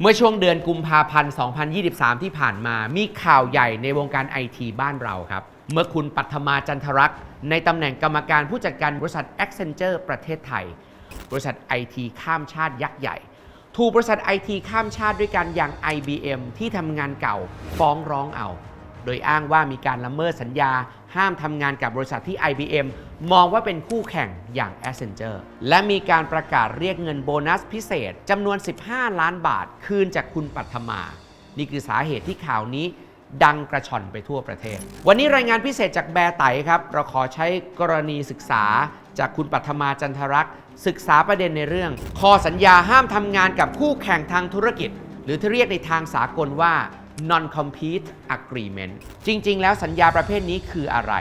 เมื่อช่วงเดือนกุมภาพันธ์ 2023 ที่ผ่านมา มีข่าวใหญ่ในวงการไอทีบ้านเราครับ เมื่อคุณปัทมาจันทรักษ์ในตำแหน่งกรรมการผู้จัดการบริษัท Accenture ประเทศไทย บริษัทไอทีข้ามชาติยักษ์ใหญ่ ถูกบริษัทไอทีข้ามชาติด้วยกันอย่าง IBM ที่ทำงานเก่าฟ้องร้องเอา โดยอ้างว่ามีการละเมิดสัญญา ห้ามทำงานกับบริษัทที่ IBM มองว่าเป็นคู่แข่งอย่าง Accenture และมีการประกาศเรียกเงินโบนัสพิเศษจำนวน 15 ล้านบาท คืนจากคุณปัทมา นี่คือสาเหตุที่ข่าวนี้ดังกระชอนไปทั่วประเทศ วันนี้รายงานพิเศษจากแบร์ไตครับ เราขอใช้กรณีศึกษาจากคุณปัทมาจันทรักษ์ศึกษาประเด็นในเรื่องข้อสัญญาห้ามทำงานกับคู่แข่งทางธุรกิจ หรือที่เรียกในทางสากลว่า non-compete agreement จริง ๆ แล้วสัญญาประเภทนี้คืออะไร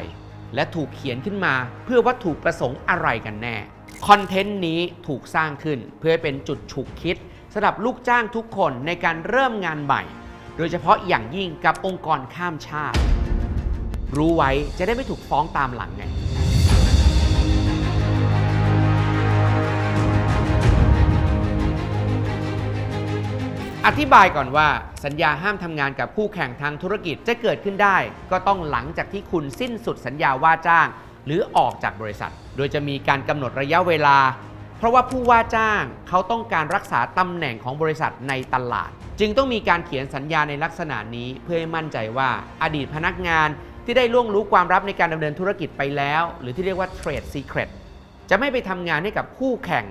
และถูกเขียนขึ้นมา เพื่อวัตถุประสงค์อะไรกันแน่ คอนเทนต์นี้ถูกสร้างขึ้นเพื่อเป็นจุดฉุกคิดสำหรับลูกจ้างทุกคนในการเริ่มงานใหม่ โดยเฉพาะอย่างยิ่งกับองค์กรข้ามชาติ รู้ไว้จะได้ไม่ถูกฟ้องตามหลังไง อธิบายก่อนว่าสัญญาห้ามทำงานกับคู่แข่งทางธุรกิจจะเกิดขึ้นได้ ก็ต้องหลังจากที่คุณสิ้นสุดสัญญาว่าจ้าง หรือออกจากบริษัท โดยจะมีการกำหนดระยะเวลา เพราะว่าผู้ว่าจ้างเขาต้องการรักษาตำแหน่งของบริษัทในตลาด จึงต้องมีการเขียนสัญญาในลักษณะนี้เพื่อให้มั่นใจว่าอดีตพนักงานที่ได้ล่วงรู้ความลับในการดำเนินธุรกิจไปแล้ว หรือที่เรียกว่า trade secret จะไม่ไปทำงานให้กับคู่แข่ง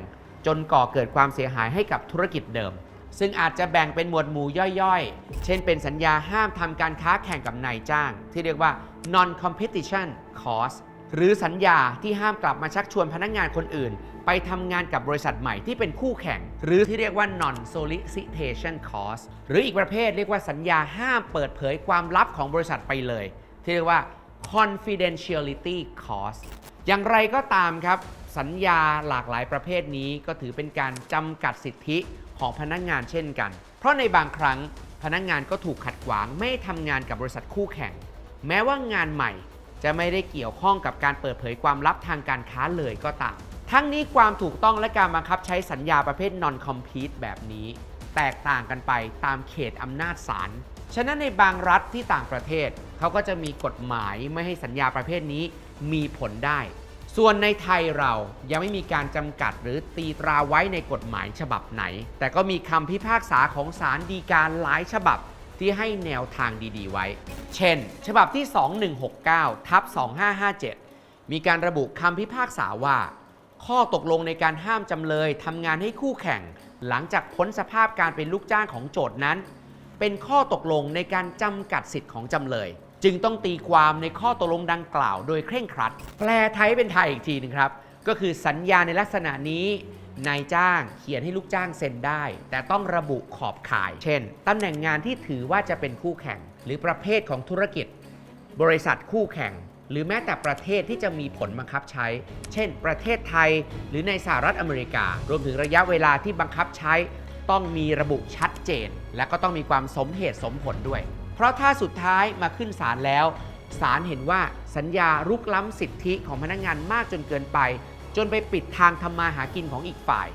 จนก่อเกิดความเสียหายให้กับธุรกิจเดิม ซึ่งอาจจะแบ่งเป็นหมวดหมู่ย่อยๆ เช่นเป็นสัญญาห้ามทำการค้าแข่งกับนายจ้าง ที่เรียกว่า non competition clause หรือสัญญาที่ห้ามกลับมาชักชวนพนักงานคนอื่น ไปทำงานกับบริษัทใหม่ที่เป็นคู่แข่ง หรือที่เรียกว่า non solicitation clause หรืออีกประเภทเรียกว่าสัญญาห้ามเปิดเผยความลับของบริษัทไปเลย ที่เรียกว่า confidentiality clause อย่างไรก็ตามครับ สัญญาหลากหลายประเภทนี้ก็ถือเป็นการจำกัดสิทธิ ของพนักงานเช่นกัน เพราะในบางครั้งพนักงานก็ถูกขัดขวางไม่ทำงานกับบริษัทคู่แข่ง แม้ว่างานใหม่จะไม่ได้เกี่ยวข้องกับการเปิดเผยความลับทางการค้าเลยก็ตาม ทั้งนี้ความถูกต้องและการบังคับใช้สัญญาประเภท non-compete แบบนี้ แตกต่างกันไปตามเขตอำนาจศาล ฉะนั้นในบางรัฐที่ต่างประเทศ เขาก็จะมีกฎหมายไม่ให้สัญญาประเภทนี้มีผลได้ ส่วนในไทยเรายังไม่มีการจำกัดหรือตีตราไว้ในกฎหมายฉบับไหน แต่ก็มีคำพิพากษาของศาลฎีกาหลายฉบับที่ให้แนวทางดีๆ ไว้ เช่น ฉบับที่ 2169 ทับ 2557 มีการระบุคำพิพากษาว่า ข้อตกลงในการห้ามจำเลยทำงานให้คู่แข่ง หลังจากพ้นสภาพการเป็นลูกจ้างของโจทย์นั้น เป็นข้อตกลงในการจำกัดสิทธิ์ของจำเลย จึงต้องตีความในข้อตกลงดังกล่าวโดยเคร่งครัด แปลไทยเป็นไทยอีกทีหนึงครับ ก็คือสัญญาในลักษณะนี้นายจ้างเขียนให้ลูกจ้างเซ็นได้ แต่ต้องระบุขอบข่าย เช่นตำแหน่งงานที่ถือว่าจะเป็นคู่แข่ง หรือประเภทของธุรกิจ บริษัทคู่แข่ง หรือแม้แต่ประเทศที่จะมีผลบังคับใช้ เช่น ประเทศไทย หรือในสหรัฐอเมริกา รวมถึงระยะเวลาที่บังคับใช้ ต้องมีระบุชัดเจน และก็ต้องมีความสมเหตุสมผลด้วย เพราะถ้าสุดท้ายมาขึ้นศาลแล้วศาลเห็นว่าสัญญารุกล้ำสิทธิของพนักงานมากจนเกินไป จนไปปิดทางทำมาหากินของอีกฝ่าย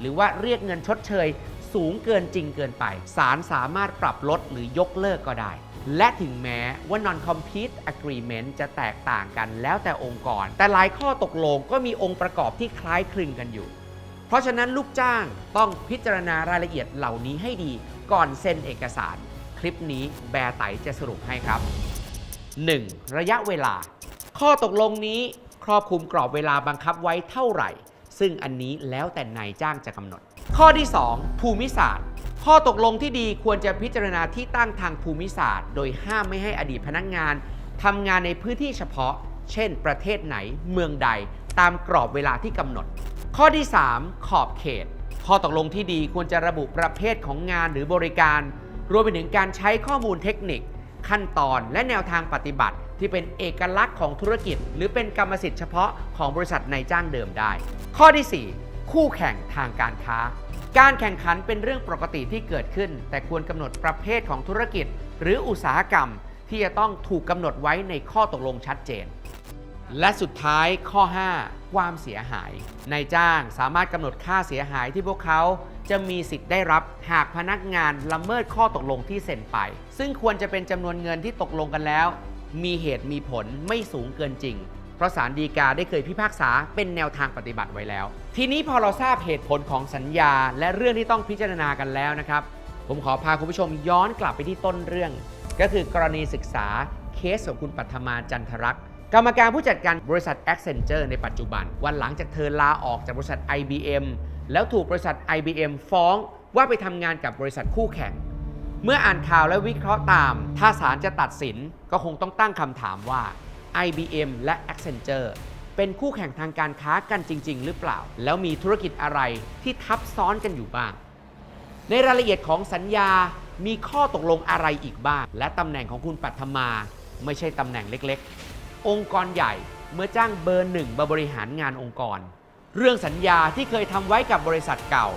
หรือว่าเรียกเงินชดเชย สูงเกินจริงเกินไปศาลสามารถปรับลดหรือยกเลิกก็ได้ และถึงแม้ว่า non-compete agreement จะแตกต่างกันแล้วแต่องค์กร แต่หลายข้อตกลงก็มีองค์ประกอบที่คล้ายคลึงกันอยู่ เพราะฉะนั้นลูกจ้างต้องพิจารณารายละเอียดเหล่านี้ให้ดีก่อนเซ็นเอกสาร คลิปนี้แบร์ไตจะสรุปให้ครับ 1. ระยะเวลา ข้อตกลงนี้ครอบคลุมกรอบเวลาบังคับไว้เท่าไหร่ ซึ่งอันนี้แล้วแต่นายจ้างจะกำหนด ข้อที่ 2 ภูมิศาสตร์ ข้อตกลงที่ดีควรจะพิจารณาที่ตั้งทางภูมิศาสตร์ โดยห้ามไม่ให้อดีตพนักงานทำงานในพื้นที่เฉพาะ เช่น ประเทศไหน เมืองใด ตามกรอบเวลาที่กำหนด ข้อที่ 3 ขอบเขต ข้อตกลงที่ดีควรจะระบุประเภทของงานหรือบริการ รวมไปถึงการใช้ข้อมูลเทคนิค ขั้นตอนและแนวทางปฏิบัติ ที่เป็นเอกลักษณ์ของธุรกิจ หรือเป็นกรรมสิทธิ์เฉพาะของบริษัทนายจ้างเดิมได้ ข้อที่ 4 คู่แข่งทางการค้า การแข่งขันเป็นเรื่องปกติที่เกิดขึ้น แต่ควรกำหนดประเภทของธุรกิจ หรืออุตสาหกรรม ที่จะต้องถูกกำหนดไว้ในข้อตกลงชัดเจน และสุดท้ายข้อ 5 ความเสียหายนายจ้างสามารถกำหนดค่าเสียหายที่พวกเขาจะมีสิทธิ์ได้รับหากพนักงานละเมิดข้อตกลงที่เซ็นไป ซึ่งควรจะเป็นจำนวนเงินที่ตกลงกันแล้ว มีเหตุมีผลไม่สูงเกินจริง เพราะศาลฎีกาได้เคยพิพากษาเป็นแนวทางปฏิบัติไว้แล้ว ทีนี้พอเราทราบเหตุผลของสัญญา และเรื่องที่ต้องพิจารณากันแล้วนะครับ ผมขอพาคุณผู้ชมย้อนกลับไปที่ต้นเรื่อง ก็คือกรณีศึกษาเคสของคุณปัทมาจันทรักษ์ กรรมการผู้จัดการบริษัท Accenture ในปัจจุบัน วันหลังจากเธอลาออกจากบริษัท IBM แล้วถูกบริษัท IBM ฟ้องว่าไปทำงานกับบริษัทคู่แข่ง เมื่ออ่านข่าวและวิเคราะห์ตาม ถ้าศาลจะตัดสินก็คงต้องตั้งคำถามว่า IBM และ Accenture เป็นคู่แข่งทางการค้ากันจริง ๆ หรือเปล่า แล้วมีธุรกิจอะไรที่ทับซ้อนกันอยู่บ้าง ในรายละเอียดของสัญญามีข้อตกลงอะไรอีกบ้าง และตำแหน่งของคุณปัทมา ไม่ใช่ตำแหน่งเล็ก ๆ องค์กรใหญ่เมื่อจ้างเบอร์หนึ่งมาบริหารงานองค์กร เรื่องสัญญาที่เคยทำไว้กับบริษัทเก่า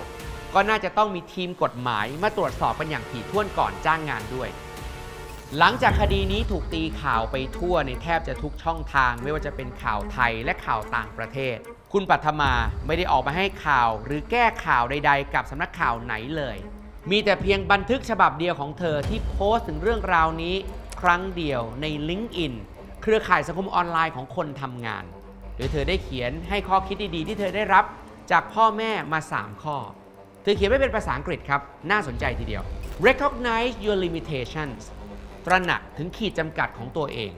ก็น่าจะต้องมีทีมกฎหมายมาตรวจสอบกันอย่างถี่ถ้วนก่อนจ้างงานด้วย หลังจากคดีนี้ถูกตีข่าวไปทั่วในแทบจะทุกช่องทาง ไม่ว่าจะเป็นข่าวไทยและข่าวต่างประเทศ คุณปัทมาไม่ได้ออกมาให้ข่าวหรือแก้ข่าวใด ๆ กับสำนักข่าวไหนเลย มีแต่เพียงบันทึกฉบับเดียวของเธอที่โพสต์ถึงเรื่องราวนี้ ครั้งเดียวใน LinkedIn เครือข่ายสังคมออนไลน์ของคนทำงาน โดยเธอได้เขียนให้ข้อคิดดีๆ ที่เธอได้รับจากพ่อแม่มา 3 ข้อ เธอเขียนไว้เป็นภาษาอังกฤษครับ น่าสนใจทีเดียว recognize your limitations ตระหนักถึงขีดจำกัดของตัวเอง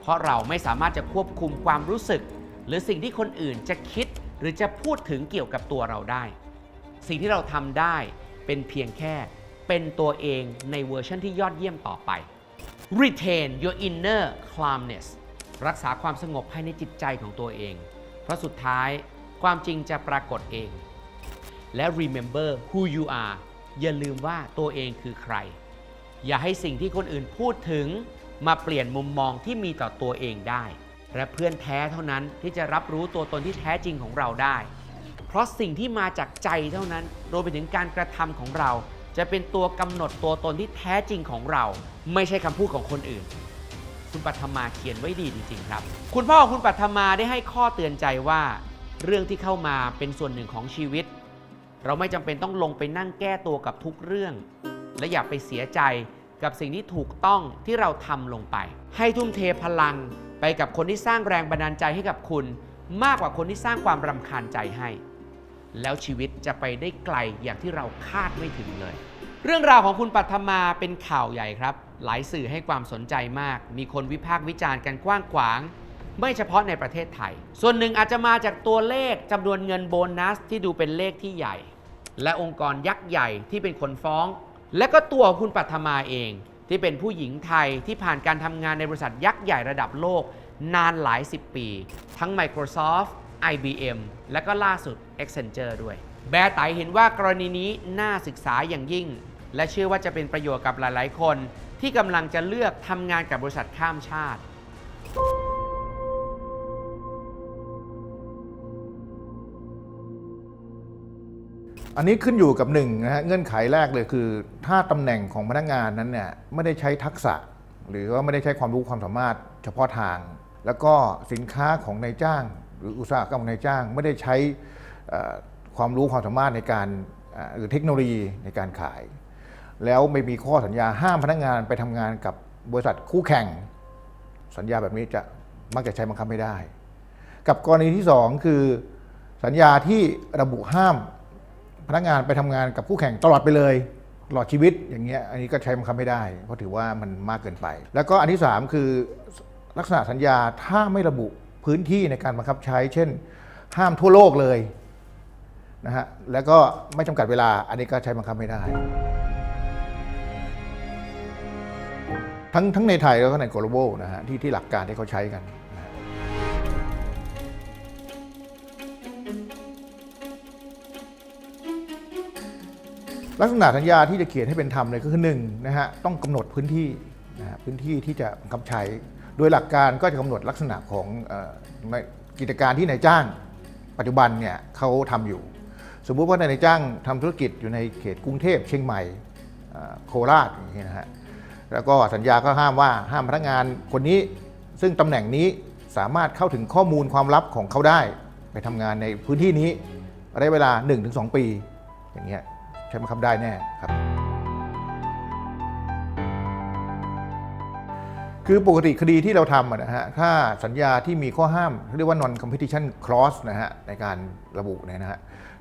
เพราะเราไม่สามารถจะควบคุมความรู้สึก หรือสิ่งที่คนอื่นจะคิดหรือจะพูดถึงเกี่ยวกับตัวเราได้ สิ่งที่เราทำได้เป็นเพียงแค่เป็นตัวเองในเวอร์ชันที่ยอดเยี่ยมต่อไป retain your inner calmness รักษาความสงบภายในจิตใจของตัวเอง เพราะสุดท้ายความจริงจะปรากฏเอง และ remember who you are อย่าลืมว่าตัวเองคือใคร อย่าให้สิ่งที่คนอื่นพูดถึงมาเปลี่ยนมุมมองที่มีต่อตัวเองได้ และเพื่อนแท้เท่านั้นที่จะรับรู้ตัวตนที่แท้จริงของเราได้ เพราะสิ่งที่มาจากใจเท่านั้นรวมไปถึงการกระทำของเรา จะเป็นตัวกำหนดตัวตนที่แท้จริงของเรา ไม่ใช่คำพูดของคนอื่น คุณปัทมาเขียนไว้ดีจริงๆครับ คุณพ่อของคุณปัทมาได้ให้ข้อเตือนใจว่า เรื่องที่เข้ามาเป็นส่วนหนึ่งของชีวิต เราไม่จำเป็นต้องลงไปนั่งแก้ตัวกับทุกเรื่อง และอย่าไปเสียใจกับสิ่งที่ถูกต้องที่เราทำลงไป ให้ทุ่มเทพลังไปกับคนที่สร้างแรงบันดาลใจให้กับคุณ มากกว่าคนที่สร้างความรำคาญใจให้ แล้วชีวิตจะไปได้ไกลอย่างที่เราคาดไม่ถึงเลย เรื่องราวของคุณปัทมาเป็นข่าวใหญ่ครับ หลายสื่อให้ความสนใจมาก มีคนวิพากษ์วิจารณ์กันกว้างขวาง ไม่เฉพาะในประเทศไทย ส่วนหนึ่งอาจจะมาจากตัวเลขจำนวนเงินโบนัสที่ดูเป็นเลขที่ใหญ่ และองค์กรยักษ์ใหญ่ที่เป็นคนฟ้อง และก็ตัวของคุณปัทมาเอง ที่เป็นผู้หญิงไทยที่ผ่านการทำงานในบริษัทยักษ์ใหญ่ระดับโลก นานหลาย10ปี ทั้ง Microsoft IBM และก็ล่าสุด Accenture ด้วย แบร์ไตเห็นว่ากรณีนี้น่าศึกษาอย่างยิ่ง และเชื่อว่าจะเป็นประโยชน์กับหลาย ๆ คน ที่กำลังจะเลือกทำงานกับบริษัทข้ามชาติอันนี้ขึ้นอยู่กับหนึ่งนะฮะเงื่อนไขแรกเลยคือ ถ้าตำแหน่งของพนักงานนั้นเนี่ยไม่ได้ใช้ทักษะ หรือว่าไม่ได้ใช้ความรู้ความสามารถเฉพาะทาง แล้วก็สินค้าของนายจ้าง หรืออุตสาหกรรมนายจ้าง ไม่ได้ใช้ความรู้ความสามารถในการหรือเทคโนโลยีในการขาย แล้วไม่มีข้อสัญญาห้ามพนักงานไปทำงานกับบริษัทคู่แข่ง สัญญาแบบนี้จะมักจะใช้บังคับไม่ได้ กับกรณีที่สองคือสัญญาที่ระบุห้ามพนักงานไปทำงานกับคู่แข่งตลอดไปเลยตลอดชีวิตอย่างเงี้ยอันนี้ก็ใช้บังคับไม่ได้ เพราะถือว่ามันมากเกินไป แล้วก็อันที่ 3 คือลักษณะสัญญาถ้าไม่ระบุ พื้นที่ในการบังคับใช้ เช่น ห้ามทั่วโลกเลยนะฮะแล้วก็ไม่จำกัดเวลาอันนี้ก็ใช้บังคับไม่ได้ ทั้งทั้งในไทยแล้วก็ใน global นะฮะที่ที่หลักการที่เขาใช้กันลักษณะสัญญาที่จะเขียนให้เป็นธรรมเลยก็คือหนึ่งนะฮะต้องกำหนดพื้นที่นะฮะพื้นที่ที่จะบังคับใช้ โดยหลักการก็จะกำหนดลักษณะของกิจการที่นายจ้าง ปัจจุบันเนี่ยเขาทำอยู่ สมมุติว่านายจ้างทำธุรกิจอยู่ในเขตกรุงเทพเชียงใหม่โคราชอย่างนี้นะฮะแล้วก็สัญญาก็ห้ามว่าห้ามพนักงานคนนี้ ซึ่งตำแหน่งนี้สามารถเข้าถึงข้อมูลความลับของเขาได้ ไปทำงานในพื้นที่นี้ระยะเวลา 1-2 ปี อย่างเงี้ยใช้บังคับได้แน่ครับ คือปกติคดีที่เราทำนะฮะถ้าสัญญาที่มีข้อห้ามเรียกว่า non competition clause นะฮะในการระบุเนี่ยนะฮะ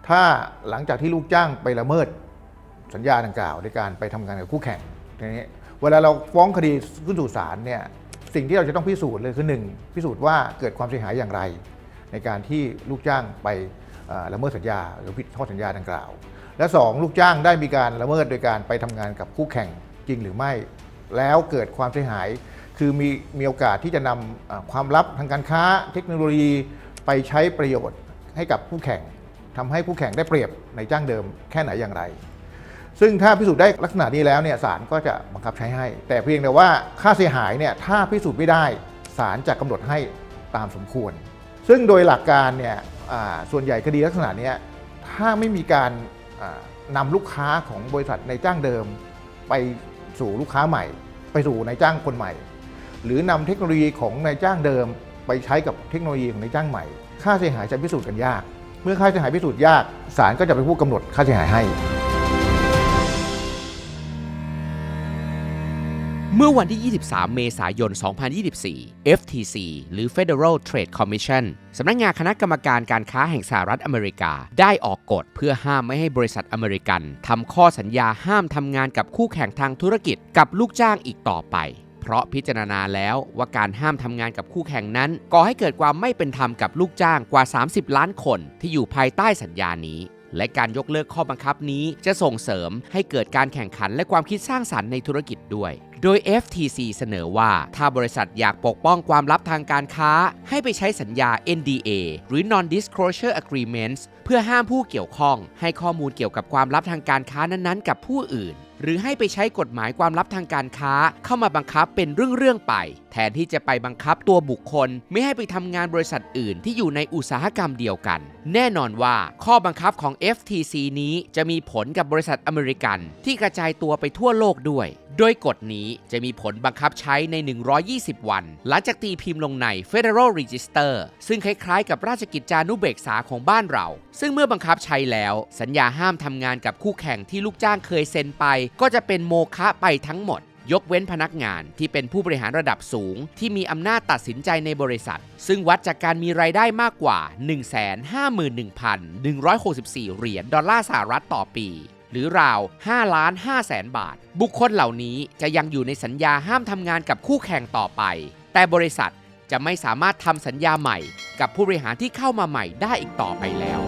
ถ้าหลังจากที่ลูกจ้างไปละเมิดสัญญาดังกล่าวในการไปทำงานกับคู่แข่งทีนี้เวลาเราฟ้องคดีขึ้นสู่ศาลเนี่ยสิ่งที่เราจะต้องพิสูจน์เลยคือหนึ่งพิสูจน์ว่าเกิดความเสียหายอย่างไร ในการที่ลูกจ้างไปละเมิดสัญญา หรือผิดข้อสัญญาดังกล่าว และสองลูกจ้างได้มีการละเมิดโดยการไปทำงานกับคู่แข่งจริงหรือไม่ แล้วเกิดความเสียหาย คือมีมีโอกาสที่จะนำความลับทางการค้าเทคโนโลยีไปใช้ประโยชน์ให้กับคู่แข่งทำให้คู่แข่งได้เปรียบในจ้างเดิมแค่ไหนอย่างไร ซึ่งถ้าพิสูจน์ได้ลักษณะนี้แล้วเนี่ยศาลก็จะบังคับใช้ให้ แต่เพียงแต่ว่าค่าเสียหายเนี่ยถ้าพิสูจน์ไม่ได้ศาลจะกำหนดให้ตามสมควร ซึ่งโดยหลักการเนี่ยส่วนใหญ่คดีลักษณะนี้ถ้าไม่มีการอ่านำลูกค้าของบริษัทในจ้างเดิม ไปสู่ลูกค้าใหม่ ไปสู่ในจ้างคนใหม่ หรือนำเทคโนโลยีของนายจ้างเดิม ไปใช้กับเทคโนโลยีของนายจ้างใหม่ ค่าเสียหายจะพิสูจน์กันยาก เมื่อค่าเสียหายพิสูจน์ยากศาลก็จะเป็นผู้กำหนดค่าเสียหายให้ เมื่อวันที่ 23 เมษายน 2024 FTC หรือ Federal Trade Commission สำนักงานคณะกรรมการการค้าแห่งสหรัฐอเมริกา ได้ออกกฎเพื่อห้ามไม่ให้บริษัทอเมริกันทำข้อสัญญาห้ามทำงานกับคู่แข่งทางธุรกิจกับลูกจ้างอีกต่อไป เพราะพิจารณาแล้วว่าการห้ามทำงานกับคู่แข่งนั้น ก่อให้เกิดความไม่เป็นธรรมกับลูกจ้างกว่า 30 ล้านคนที่อยู่ภายใต้สัญญานี้ และการยกเลิกข้อบังคับนี้จะส่งเสริมให้เกิดการแข่งขันและความคิดสร้างสรรค์ในธุรกิจด้วยโดย FTC เสนอว่าถ้าบริษัทอยากปกป้องความลับทางการค้า ให้ไปใช้สัญญา NDA หรือ Non-Disclosure Agreements เพื่อห้ามผู้เกี่ยวข้อง ให้ข้อมูลเกี่ยวกับความลับทางการค้านั้นๆ กับผู้อื่น หรือให้ไปใช้กฎหมายความลับทางการค้าเข้ามาบังคับเป็นเรื่องๆไป แทนที่จะไปบังคับตัวบุคคลไม่ให้ไปทำงานบริษัทอื่นที่อยู่ในอุตสาหกรรมเดียวกัน แน่นอนว่าข้อบังคับของ FTC นี้จะมีผลกับบริษัทอเมริกัน ที่กระจายตัวไปทั่วโลกด้วย โดยกฎนี้จะมีผลบังคับใช้ใน 120 วัน หลังจากตีพิมพ์ลงใน Federal Register ซึ่งคล้ายๆ กับราชกิจจานุเบกษาของบ้านเรา ซึ่งเมื่อบังคับใช้แล้ว สัญญาห้ามทำงานกับคู่แข่งที่ลูกจ้างเคยเซ็นไป ก็จะเป็นโมฆะไปทั้งหมด ยกเว้นพนักงานที่เป็นผู้บริหารระดับสูง ที่มีอำนาจตัดสินใจในบริษัท ซึ่งวัดจากการมีรายได้มากกว่า 151,164 เหรียญดอลลาร์สหรัฐต่อปี หรือราว5ล้าน5แสนบาท บุคคลเหล่านี้จะยังอยู่ในสัญญาห้ามทำงานกับคู่แข่งต่อไป แต่บริษัทจะไม่สามารถทำสัญญาใหม่ กับผู้บริหารที่เข้ามาใหม่ได้อีกต่อไปแล้ว